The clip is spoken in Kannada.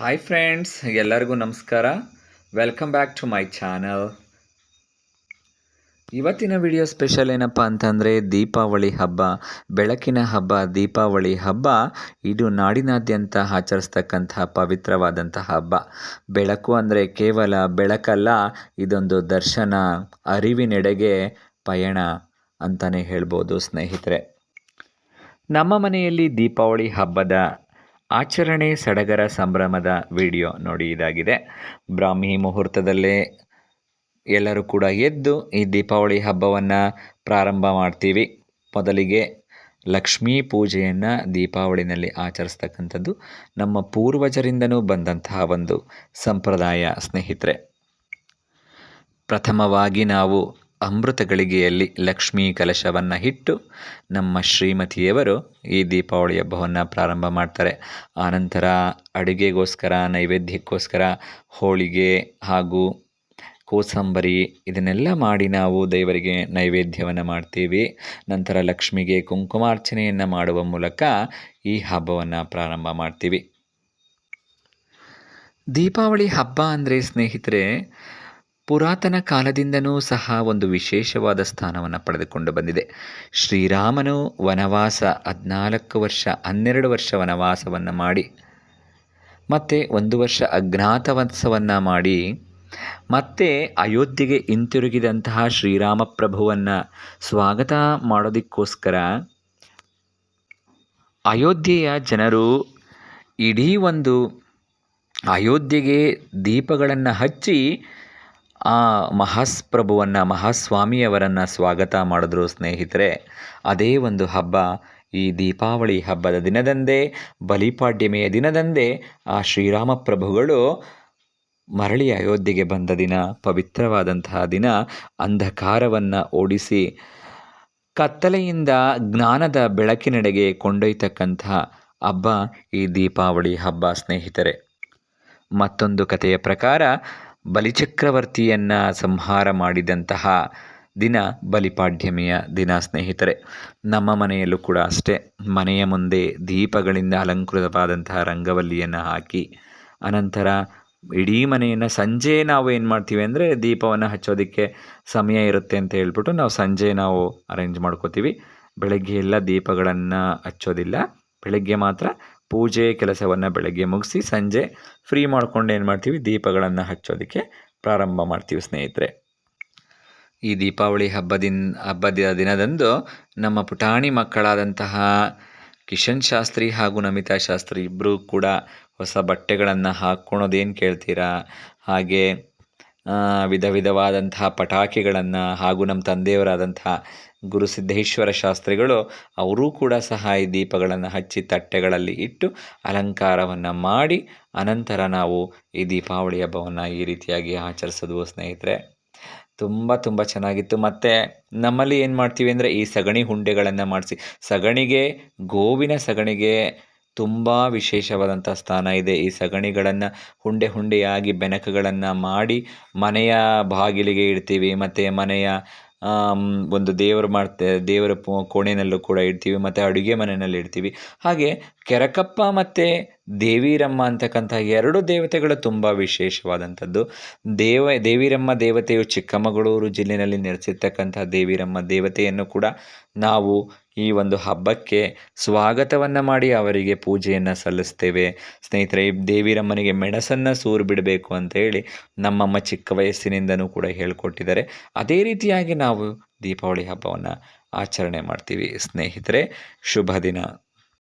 ಹಾಯ್ ಫ್ರೆಂಡ್ಸ್ ಎಲ್ಲರಿಗೂ ನಮಸ್ಕಾರ. Welcome back to my channel ಇವತ್ತಿನ ವಿಡಿಯೋ ಸ್ಪೆಷಲ್ ಏನಪ್ಪ ಅಂತಂದರೆ ದೀಪಾವಳಿ ಹಬ್ಬ. ಬೆಳಕಿನ ಹಬ್ಬ, ದೀಪಾವಳಿ ಹಬ್ಬ ಇದು ನಾಡಿನಾದ್ಯಂತ ಆಚರಿಸ್ತಕ್ಕಂತಹ ಪವಿತ್ರವಾದಂಥ ಹಬ್ಬ. ಬೆಳಕು ಅಂದರೆ ಕೇವಲ ಬೆಳಕಲ್ಲ, ಇದೊಂದು ದರ್ಶನ, ಅರಿವಿನೆಡೆಗೆ ಪಯಣ ಅಂತಲೇ ಹೇಳ್ಬೋದು ಸ್ನೇಹಿತರೆ. ನಮ್ಮ ಮನೆಯಲ್ಲಿ ದೀಪಾವಳಿ ಹಬ್ಬದ ಆಚರಣೆ ಸಡಗರ ಸಂಭ್ರಮದ ವಿಡಿಯೋ ನೋಡಿ ಇದಾಗಿದೆ. ಬ್ರಾಹ್ಮಿ ಮುಹೂರ್ತದಲ್ಲೇ ಎಲ್ಲರೂ ಕೂಡ ಎದ್ದು ಈ ದೀಪಾವಳಿ ಹಬ್ಬವನ್ನು ಪ್ರಾರಂಭ ಮಾಡ್ತೀವಿ. ಮೊದಲಿಗೆ ಲಕ್ಷ್ಮೀ ಪೂಜೆಯನ್ನು ದೀಪಾವಳಿನಲ್ಲಿ ಆಚರಿಸ್ತಕ್ಕಂಥದ್ದು ನಮ್ಮ ಪೂರ್ವಜರಿಂದನೂ ಬಂದಂತಹ ಒಂದು ಸಂಪ್ರದಾಯ ಸ್ನೇಹಿತರೆ. ಪ್ರಥಮವಾಗಿ ನಾವು ಅಮೃತ ಗಳಿಗೆಯಲ್ಲಿ ಲಕ್ಷ್ಮೀ ಕಲಶವನ್ನು ಇಟ್ಟು ನಮ್ಮ ಶ್ರೀಮತಿಯವರು ಈ ದೀಪಾವಳಿ ಹಬ್ಬವನ್ನು ಪ್ರಾರಂಭ ಮಾಡ್ತಾರೆ. ಆನಂತರ ಅಡುಗೆಗೋಸ್ಕರ, ನೈವೇದ್ಯಕ್ಕೋಸ್ಕರ, ಹೋಳಿಗೆ ಹಾಗೂ ಕೋಸಂಬರಿ ಇದನ್ನೆಲ್ಲ ಮಾಡಿ ನಾವು ದೇವರಿಗೆ ನೈವೇದ್ಯವನ್ನು ಮಾಡ್ತೀವಿ. ನಂತರ ಲಕ್ಷ್ಮಿಗೆ ಕುಂಕುಮಾರ್ಚನೆಯನ್ನು ಮಾಡುವ ಮೂಲಕ ಈ ಹಬ್ಬವನ್ನು ಪ್ರಾರಂಭ ಮಾಡ್ತೀವಿ. ದೀಪಾವಳಿ ಹಬ್ಬ ಅಂದರೆ ಸ್ನೇಹಿತರೆ ಪುರಾತನ ಕಾಲದಿಂದನೂ ಸಹ ಒಂದು ವಿಶೇಷವಾದ ಸ್ಥಾನವನ್ನು ಪಡೆದುಕೊಂಡು ಬಂದಿದೆ. ಶ್ರೀರಾಮನು ವನವಾಸ ಹದಿನಾಲ್ಕು ವರ್ಷ, ಹನ್ನೆರಡು ವರ್ಷ ವನವಾಸವನ್ನು ಮಾಡಿ, ಮತ್ತೆ ಒಂದು ವರ್ಷ ಅಜ್ಞಾತವಾಸವನ್ನು ಮಾಡಿ, ಮತ್ತೆ ಅಯೋಧ್ಯೆಗೆ ಹಿಂತಿರುಗಿದಂತಹ ಶ್ರೀರಾಮ ಪ್ರಭುವನ್ನು ಸ್ವಾಗತ ಮಾಡೋದಕ್ಕೋಸ್ಕರ ಅಯೋಧ್ಯೆಯ ಜನರು ಇಡೀ ಒಂದು ಅಯೋಧ್ಯೆಗೆ ದೀಪಗಳನ್ನು ಹಚ್ಚಿ ಆ ಮಹಾಸ್ಪ್ರಭುವನ್ನು, ಮಹಾಸ್ವಾಮಿಯವರನ್ನು ಸ್ವಾಗತ ಮಾಡಿದ್ರು ಸ್ನೇಹಿತರೆ. ಅದೇ ಒಂದು ಹಬ್ಬ ಈ ದೀಪಾವಳಿ ಹಬ್ಬದ ದಿನದಂದೇ, ಬಲಿಪಾಡ್ಯಮೆಯ ದಿನದಂದೇ ಆ ಶ್ರೀರಾಮ ಪ್ರಭುಗಳು ಮರಳಿ ಅಯೋಧ್ಯೆಗೆ ಬಂದ ದಿನ, ಪವಿತ್ರವಾದಂತಹ ದಿನ, ಅಂಧಕಾರವನ್ನು ಓಡಿಸಿ ಕತ್ತಲೆಯಿಂದ ಜ್ಞಾನದ ಬೆಳಕಿನೆಡೆಗೆ ಕೊಂಡೊಯ್ತಕ್ಕಂತಹ ಹಬ್ಬ ಈ ದೀಪಾವಳಿ ಹಬ್ಬ ಸ್ನೇಹಿತರೆ. ಮತ್ತೊಂದು ಕಥೆಯ ಪ್ರಕಾರ ಬಲಿಚಕ್ರವರ್ತಿಯನ್ನು ಸಂಹಾರ ಮಾಡಿದಂತಹ ದಿನ ಬಲಿಪಾಡ್ಯಮಿಯ ದಿನ, ಸ್ನೇಹಿತರೆ. ನಮ್ಮ ಮನೆಯಲ್ಲೂ ಕೂಡ ಅಷ್ಟೇ. ಮನೆಯ ಮುಂದೆ ದೀಪಗಳಿಂದ ಅಲಂಕೃತವಾದಂತಹ ರಂಗವಲ್ಲಿಯನ್ನು ಹಾಕಿ, ಅನಂತರ ಇಡೀ ಮನೆಯನ್ನು ಸಂಜೆ ನಾವು ಏನು ಮಾಡ್ತೀವಿ ಅಂದರೆ ದೀಪವನ್ನು ಹಚ್ಚೋದಕ್ಕೆ ಸಮಯ ಇರುತ್ತೆ ಅಂತ ಹೇಳ್ಬಿಟ್ಟು ನಾವು ಸಂಜೆ ನಾವು ಅರೇಂಜ್ ಮಾಡ್ಕೋತೀವಿ. ಬೆಳಗ್ಗೆ ಎಲ್ಲ ದೀಪಗಳನ್ನು ಹಚ್ಚೋದಿಲ್ಲ. ಬೆಳಗ್ಗೆ ಮಾತ್ರ ಪೂಜೆ ಕೆಲಸವನ್ನು ಬೆಳಗ್ಗೆ ಮುಗಿಸಿ ಸಂಜೆ ಫ್ರೀ ಮಾಡ್ಕೊಂಡು ಏನು ಮಾಡ್ತೀವಿ? ದೀಪಗಳನ್ನು ಹಚ್ಚೋದಕ್ಕೆ ಪ್ರಾರಂಭ ಮಾಡ್ತೀವಿ ಸ್ನೇಹಿತರೆ. ಈ ದೀಪಾವಳಿ ಹಬ್ಬದಿನ, ಹಬ್ಬದ ದಿನದಂದು ನಮ್ಮ ಪುಟಾಣಿ ಮಕ್ಕಳಾದಂತಹ ಕಿಶನ್ ಶಾಸ್ತ್ರಿ ಹಾಗೂ ನಮಿತಾ ಶಾಸ್ತ್ರಿ ಇಬ್ಬರೂ ಕೂಡ ಹೊಸ ಬಟ್ಟೆಗಳನ್ನು ಹಾಕ್ಕೊಳೋದೇನು ಕೇಳ್ತೀರಾ? ಹಾಗೆ ವಿಧ ವಿಧವಾದಂತಹ ಪಟಾಕಿಗಳನ್ನು ಹಾಗೂ ನಮ್ಮ ತಂದೆಯವರಾದಂತಹ ಗುರುಸಿದ್ದೇಶ್ವರ ಶಾಸ್ತ್ರಿಗಳು, ಅವರೂ ಕೂಡ ಸಹ ಈ ದೀಪಗಳನ್ನು ಹಚ್ಚಿ ತಟ್ಟೆಗಳಲ್ಲಿ ಇಟ್ಟು ಅಲಂಕಾರವನ್ನು ಮಾಡಿ ಅನಂತರ ನಾವು ಈ ದೀಪಾವಳಿ ಹಬ್ಬವನ್ನು ಈ ರೀತಿಯಾಗಿ ಆಚರಿಸೋದು ಸ್ನೇಹಿತರೆ. ತುಂಬ ತುಂಬ ಚೆನ್ನಾಗಿತ್ತು. ಮತ್ತು ನಮ್ಮಲ್ಲಿ ಏನು ಮಾಡ್ತೀವಿ ಅಂದರೆ ಈ ಸಗಣಿ ಹುಂಡೆಗಳನ್ನು ಮಾಡಿಸಿ, ಸಗಣಿಗೆ ಗೋವಿನ ಸಗಣಿಗೆ ತುಂಬ ವಿಶೇಷವಾದಂಥ ಸ್ಥಾನ ಇದೆ. ಈ ಸಗಣಿಗಳನ್ನು ಹುಂಡೆ ಹುಂಡೆಯಾಗಿ ಬೆನಕಗಳನ್ನು ಮಾಡಿ ಮನೆಯ ಬಾಗಿಲಿಗೆ ಇಡ್ತೀವಿ. ಮತ್ತು ಮನೆಯ ಒಂದು ದೇವರು ಮಾಡ್ತೇ, ದೇವರ ಕೋಣೆಯಲ್ಲೂ ಕೂಡ ಇಡ್ತೀವಿ. ಮತ್ತು ಅಡುಗೆ ಮನೆಯಲ್ಲಿ ಇಡ್ತೀವಿ. ಹಾಗೆ ಕೆರಕಪ್ಪ ಮತ್ತು ದೇವಿರಮ್ಮ ಅಂತಕ್ಕಂಥ ಎರಡು ದೇವತೆಗಳು ತುಂಬ ವಿಶೇಷವಾದಂಥದ್ದು. ದೇವ, ದೇವಿರಮ್ಮ ದೇವತೆಯು ಚಿಕ್ಕಮಗಳೂರು ಜಿಲ್ಲೆಯಲ್ಲಿ ನೆಲೆಸಿರ್ತಕ್ಕಂಥ ದೇವಿರಮ್ಮ ದೇವತೆಯನ್ನು ಕೂಡ ನಾವು ಈ ಒಂದು ಹಬ್ಬಕ್ಕೆ ಸ್ವಾಗತವನ್ನು ಮಾಡಿ ಅವರಿಗೆ ಪೂಜೆಯನ್ನು ಸಲ್ಲಿಸ್ತೇವೆ. ಸ್ನೇಹಿತರೆ ದೇವಿರಮ್ಮನಿಗೆ ಮೆಣಸನ್ನು ಸೂರು ಬಿಡಬೇಕು ಅಂತ ಹೇಳಿ ನಮ್ಮಮ್ಮ ಚಿಕ್ಕ ವಯಸ್ಸಿನಿಂದನೂ ಕೂಡ ಹೇಳಿಕೊಟ್ಟಿದ್ದಾರೆ. ಅದೇ ರೀತಿಯಾಗಿ ನಾವು ದೀಪಾವಳಿ ಹಬ್ಬವನ್ನು ಆಚರಣೆ ಮಾಡ್ತೀವಿ. ಸ್ನೇಹಿತರೆ, ಶುಭ ದಿನ.